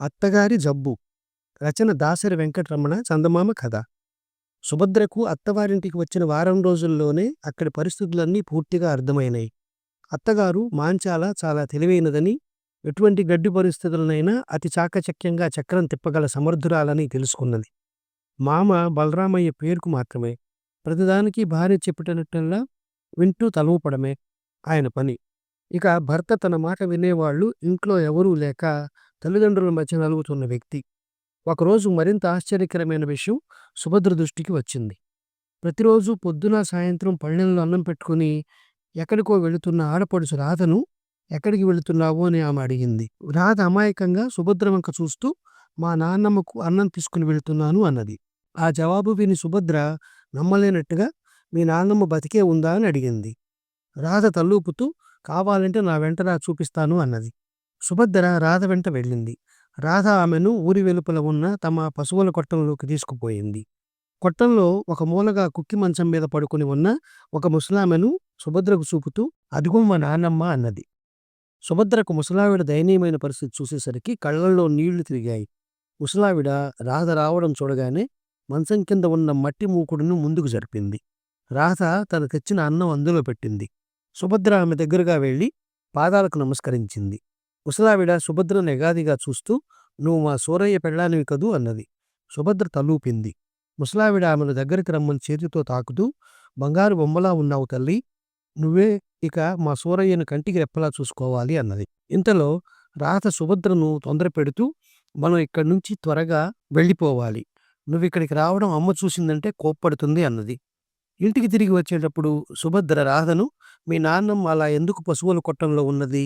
అత్తగారి జబ్బు. రచన దాసరి వెంకటరమణ చందమామ కథ. సుభద్రకు అత్తవారింటికి వచ్చిన వారం రోజుల్లోనే అక్కడి పరిస్థితులన్నీ పూర్తిగా అర్థమైనాయి. అత్తగారు మాంచాల చాలా తెలివైనదని ఎటువంటి గడ్డి పరిస్థితులనైనా అతి చాకచక్యంగా చక్రం తిప్పగల సమర్థురాలని తెలుసుకున్నది. మామ బలరామయ్య పేరుకు మాత్రమే. ప్రతిదానికి భార్య చెప్పేటట్టల్లా వింటూ తలవపడమే ఆయన పని. ఇక భర్త తన మాట వినేవాళ్ళు ఇంట్లో ఎవరూ లేక తల్లిదండ్రుల మధ్య నలుగుతున్న వ్యక్తి. ఒకరోజు మరింత ఆశ్చర్యకరమైన విషయం సుభద్ర దృష్టికి వచ్చింది. ప్రతిరోజు పొద్దున సాయంత్రం పళ్ళెంలో అన్నం పెట్టుకుని ఎక్కడికో వెళుతున్న ఆడపడుచు రాధను ఎక్కడికి వెళుతున్నావు అని ఆమె అడిగింది. రాధ అమాయకంగా సుభద్ర వంక చూస్తూ మా నాన్నమ్మకు అన్నం తీసుకుని వెళుతున్నాను అన్నది. ఆ జవాబు విని సుభద్ర నమ్మలేనట్టుగా మీ నాన్నమ్మ బతికే ఉందా అని అడిగింది. రాధ తల్లూపుతూ కావాలంటే నా వెంట రా చూపిస్తాను అన్నది. సుభద్ర రాధ వెంట వెళ్ళింది. రాధ ఆమెను ఊరి వెలుపల ఉన్న తమ పశువుల కొట్టంలోకి తీసుకుపోయింది. కొట్టంలో ఒక మూలగా కుక్కి మంచం మీద పడుకుని ఉన్న ఒక ముసలామెను సుభద్రకు చూపుతూ అదిగో మా నాన్నమ్మ అన్నది. సుభద్రకు ముసలావిడ దయనీయమైన పరిస్థితి చూసేసరికి కళ్ళల్లో నీళ్ళు తిరిగాయి. ముసలావిడ రాధ రావడం చూడగానే మంచం కింద ఉన్న మట్టి మూకుడును ముందుకు జరిపింది. రాధ తను తెచ్చిన అన్నం అందులో పెట్టింది. సుభద్ర ఆమె దగ్గరగా వెళ్ళి పాదాలకు నమస్కరించింది. ముసలావిడ సుభద్ర నెగాదిగా చూస్తూ నువ్వు మా సూరయ్య పెళ్ళానివి కదూ అన్నది. సుభద్ర తలూపింది. ముసలావిడ ఆమెను దగ్గరికి రమ్మని చేతితో తాకుతూ బంగారు బొమ్మలా ఉన్నావు తల్లి నువ్వే ఇక మా సూరయ్యను కంటికి రెప్పలా చూసుకోవాలి అన్నది. ఇంతలో రాత సుభద్రను తొందర పెడుతూ మనం ఇక్కడి నుంచి త్వరగా వెళ్ళిపోవాలి. నువ్వు ఇక్కడికి రావడం అమ్మ చూసిందంటే కోప్పడుతుంది అన్నది. ఇంటికి తిరిగి వచ్చేటప్పుడు సుభద్ర రాధను మీ నాన్నమ్మ అలా ఎందుకు పశువుల కొట్టంలో ఉన్నది?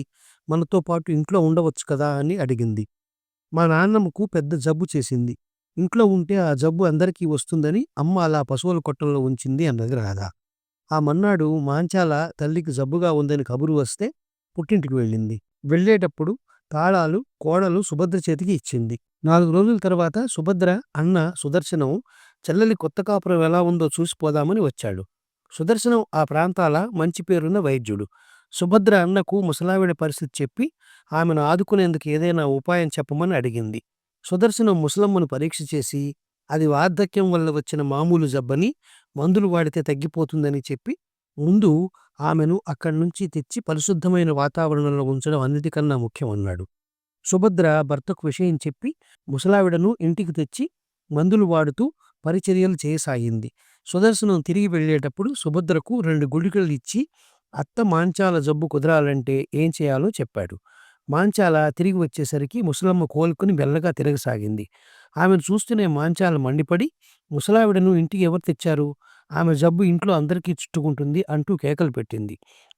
మనతో పాటు ఇంట్లో ఉండవచ్చు కదా అని అడిగింది. మా నాన్నమ్మకు పెద్ద జబ్బు చేసింది. ఇంట్లో ఉంటే ఆ జబ్బు అందరికీ వస్తుందని అమ్మ అలా పశువుల కొట్టంలో ఉంచింది అన్నది రాధ. ఆ మన్నాడు మాంచాల తల్లికి జబ్బుగా ఉందని కబురు వస్తే పుట్టింటికి వెళ్ళింది. వెళ్ళేటప్పుడు తాళాలు కోడలు సుభద్ర చేతికి ఇచ్చింది. నాలుగు రోజుల తర్వాత సుభద్ర అన్న సుదర్శనం చెల్లెలి కొత్త కాపురం ఎలా ఉందో చూసిపోదామని వచ్చాడు. సుదర్శనం ఆ ప్రాంతాల మంచి పేరున్న వైద్యుడు. సుభద్ర అన్నకు ముసలావిడ పరిస్థితి చెప్పి ఆమెను ఆదుకునేందుకు ఏదైనా ఉపాయం చెప్పమని అడిగింది. సుదర్శనం ముసలమ్మను పరీక్ష చేసి అది వార్ధక్యం వల్ల వచ్చిన మామూలు జబ్బని మందులు వాడితే తగ్గిపోతుందని చెప్పి ముందు ఆమెను అక్కడి నుంచి తెచ్చి పరిశుద్ధమైన వాతావరణంలో ఉంచడం అన్నిటికన్నా ముఖ్యమన్నాడు సుభద్ర భర్తకు విషయం చెప్పి ముసలావిడను ఇంటికి తెచ్చి మందులు వాడుతూ పరిచర్యలు చేయసాగింది. సుదర్శనం తిరిగి వెళ్ళేటప్పుడు సుభద్రకు రెండు గుళికలు ఇచ్చి అత్త మాంచాల జబ్బు కుదరాలంటే ఏం చేయాలో చెప్పాడు. మాంచాల తిరిగి వచ్చేసరికి ముసలమ్మ కోలుకుని మెల్లగా తిరగసాగింది. ఆమెను చూస్తూనే మాంచాల మండిపడి ముసలావిడను ఇంటికి ఎవరు తెచ్చారు? ఆమె జబ్బు ఇంట్లో అందరికీ చుట్టుకుంటుంది అంటూ కేకలు పెట్టింది.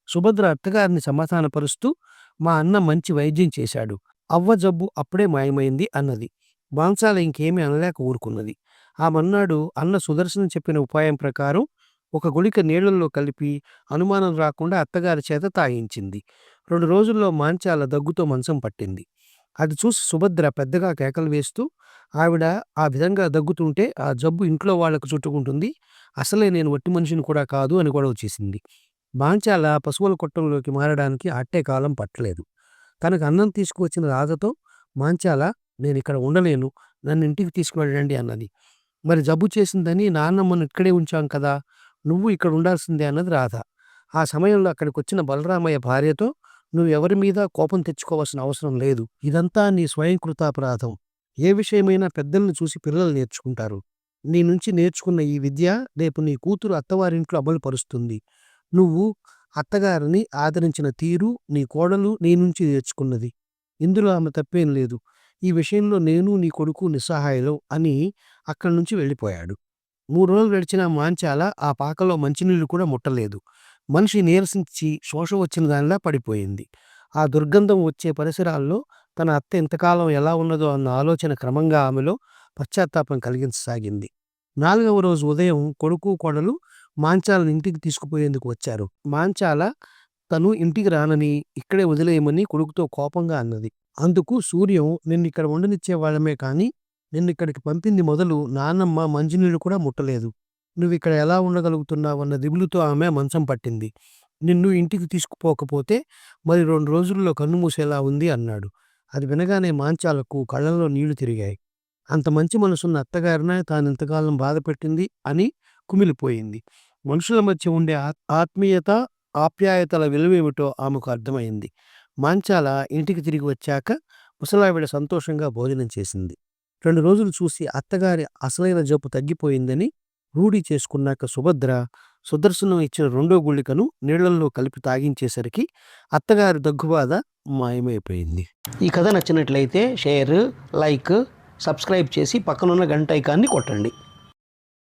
సుభద్ర అత్తగారిని సమాధానపరుస్తూ మా అన్న మంచి వైద్యం చేశాడు. అవ్వ జబ్బు అప్పుడే మాయమైంది అన్నది. మాంసాల ఇంకేమీ అనలేక ఊరుకున్నది. ఆ మన్నాడు అన్న సుదర్శనం చెప్పిన ఉపాయం ప్రకారం ఒక గుళిక నీళ్ళలో కలిపి అనుమానం రాకుండా అత్తగారి చేత తాగించింది. రెండు రోజుల్లో మాంచాల దగ్గుతో మంచం పట్టింది. అది చూసి సుభద్ర పెద్దగా కేకలు వేస్తూ ఆవిడ ఆ విధంగా దగ్గుతుంటే ఆ జబ్బు ఇంట్లో వాళ్ళకు చుట్టుకుంటుంది. అసలే నేను వట్టి మనిషిని కూడా కాదు అని గొడవ చేసింది. మాంచాల పశువుల కొట్టంలోకి మారడానికి అట్టే కాలం పట్టలేదు. తనకు అన్నం తీసుకువచ్చిన రాధతో మాంచాల నేను ఇక్కడ ఉండలేను. నన్ను ఇంటికి తీసుకువెళ్ళండి అన్నది. మరి జబ్బు చేసిందని నాన్నమ్మను ఇక్కడే ఉంచాం కదా! నువ్వు ఇక్కడ ఉండాల్సిందే అన్నది రాధ. ఆ సమయంలో అక్కడికి వచ్చిన బలరామయ్య భార్యతో నువ్వు ఎవరి మీద కోపం తెచ్చుకోవాల్సిన అవసరం లేదు. ఇదంతా నీ స్వయం కృతాపరాధం ఏ విషయమైనా పెద్దల్ని చూసి పిల్లలు నేర్చుకుంటారు. నీ నుంచి నేర్చుకున్న ఈ విద్య రేపు నీ కూతురు అత్తవారింట్లో అమలుపరుస్తుంది. నువ్వు అత్తగారిని ఆదరించిన తీరు నీ కోడలు నీ నుంచి నేర్చుకున్నది. ఇందులో ఆమె తప్పేం లేదు. ఈ విషయంలో నేను నీ కొడుకు నిస్సహాయలో అని అక్కడి నుంచి వెళ్ళిపోయాడు. మూడు రోజులు గడిచిన మాంచాల ఆ పాకలో మంచినీళ్ళు కూడా ముట్టలేదు. మనిషి నీరసించి శోషం వచ్చిన దానిలా పడిపోయింది. ఆ దుర్గంధం వచ్చే పరిసరాల్లో తన అత్త ఇంతకాలం ఎలా ఉన్నదో అన్న ఆలోచన క్రమంగా ఆమెలో పశ్చాత్తాపం కలిగించసాగింది. నాలుగవ రోజు ఉదయం కొడుకు కోడలు మాంచాలను ఇంటికి తీసుకుపోయేందుకు వచ్చారు. మాంచాల తను ఇంటికి రానని ఇక్కడే వదిలేయమని కొడుకుతో కోపంగా అన్నది. అందుకు సూర్యం నిన్ను ఇక్కడ ఉండనిచ్చే వాళ్ళమే కానీ నిన్ను ఇక్కడికి పంపింది మొదలు నాన్నమ్మ మంచినీళ్ళు కూడా ముట్టలేదు. నువ్వు ఇక్కడ ఎలా ఉండగలుగుతున్నావన్న దిగులుతో ఆమె మంచం పట్టింది. నిన్ను ఇంటికి తీసుకుపోకపోతే మరి రెండు రోజుల్లో కన్ను మూసేలా ఉంది అన్నాడు. అది వినగానే మాంచాలకు కళ్ళల్లో నీళ్ళు తిరిగాయి. అంత మంచి మనసున్న అత్తగారిన తాను ఇంతకాలం బాధ పెట్టింది అని కుమిలిపోయింది. మనుషుల మధ్య ఉండే ఆత్- ఆత్మీయత ఆప్యాయతల విలువేమిటో ఆమెకు అర్థమైంది. మాంచాల ఇంటికి తిరిగి వచ్చాక ముసలావిడ సంతోషంగా భోజనం చేసింది. రెండు రోజులు చూసి అత్తగారి అసలైన జబ్బు తగ్గిపోయిందని రూఢి చేసుకున్నాక సుభద్ర సుదర్శనం ఇచ్చిన రెండో గుళికను నీళ్ళలో కలిపి తాగించేసరికి అత్తగారి దగ్గుబాధ మాయమైపోయింది. ఈ కథ నచ్చినట్లయితే షేర్ లైక్ సబ్స్క్రైబ్ చేసి పక్కనున్న గంట ఐకాన్ని కొట్టండి.